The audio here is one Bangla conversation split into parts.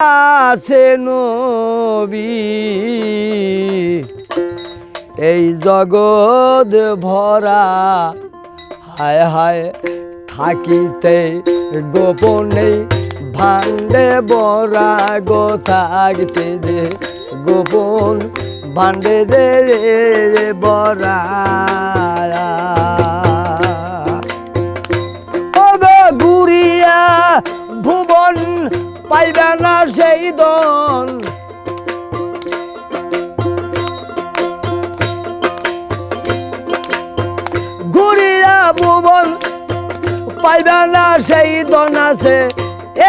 আছে নবী। এই জগৎ ভরা, হায় হায়, থাকিতে গোপনে ভান্ডে বরা গো থাকতে দে গোপন ভান্ডে দে বরা। পাইবে না সেই দন ঘুরিয়া ভুবন, পাইবে না সেই দন আছে।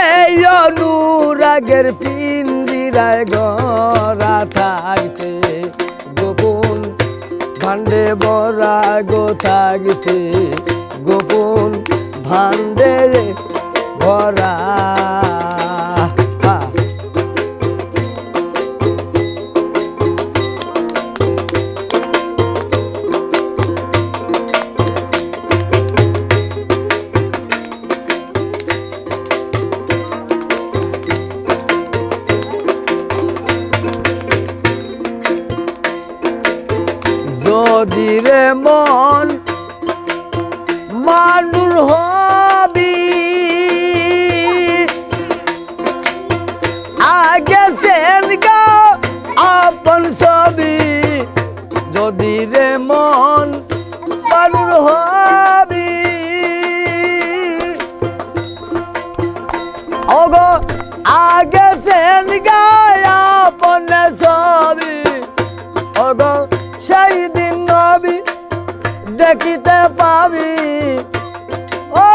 এই অনুরাগের পিন্দিরায় গড়া থাকতে গোপন ভান্ডে বরা গো থাকতে গোপন ভান্ডে ভরা। রে মন মানুষ হবি। আগে সেন গা আপন ছবি, যদি রে মন মানুষ হবি। ওগো, আগে সেন গা দেখিতে পাবি। ও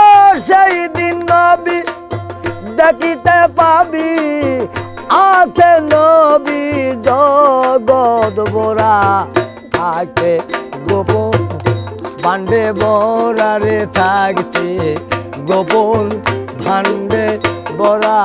সেই দিন নবী, দেখিতে পাবি। আছে নবী জগৎ বরা থাকে গোপন। ভান্ডে বরারে থাকছে গোপন ভান্ডে বরা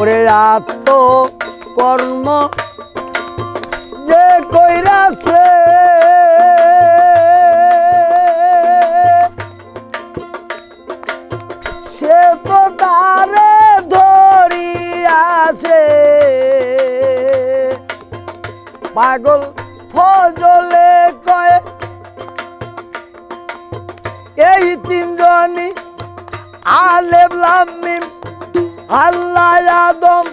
ওরে আত্ম কর্ম যে কইরাছে সে। তো তারে ধরিয়াছে। পাগল ফজলে কয়, এই তিনজনই আলেম লামিম আল্লাহ আদম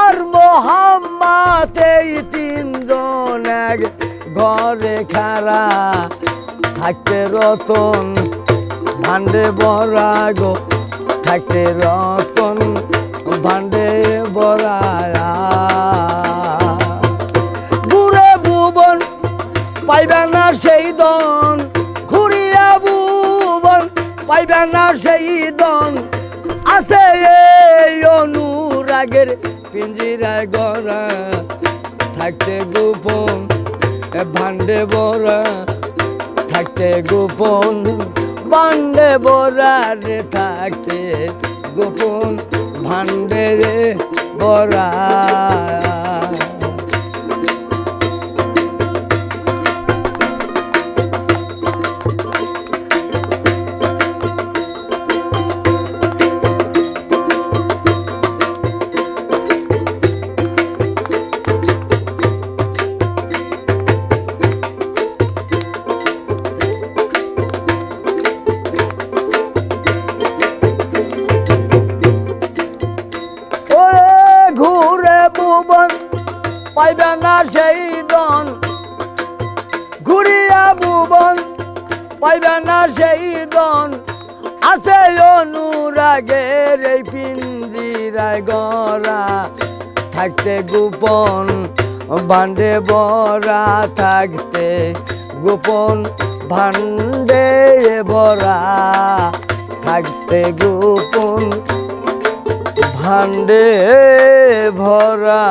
আর মোহাম্মদ, এই তিনজন এক ঘরে খারা, থাকতে রতন ভান্ডে বরা গো থাকতে রতন ভান্ডে বরা ঘুরে ভুবন পাইবে না সেই দন ঘুরিয়া ভুবন পাইবে না সেই দন আছে অনুরাগের পিঞ্জিরায় গড়া। থাকতে গোপন ভান্ডে বড়া থাকতে গোপন ভান্ডে রে, থাকতে গোপন ভান্ডে বরা পাইবে না সেই দন ঘুরিয়া ভুবন, পাইবে না সেই দন আছে অনুরাগের এই পিঞ্জিরায় গড়া। থাকতে গোপন ভান্ডে বরা থাকতে গোপন ভান্ডে বরা থাকতে গোপন ভান্ডে ভরা।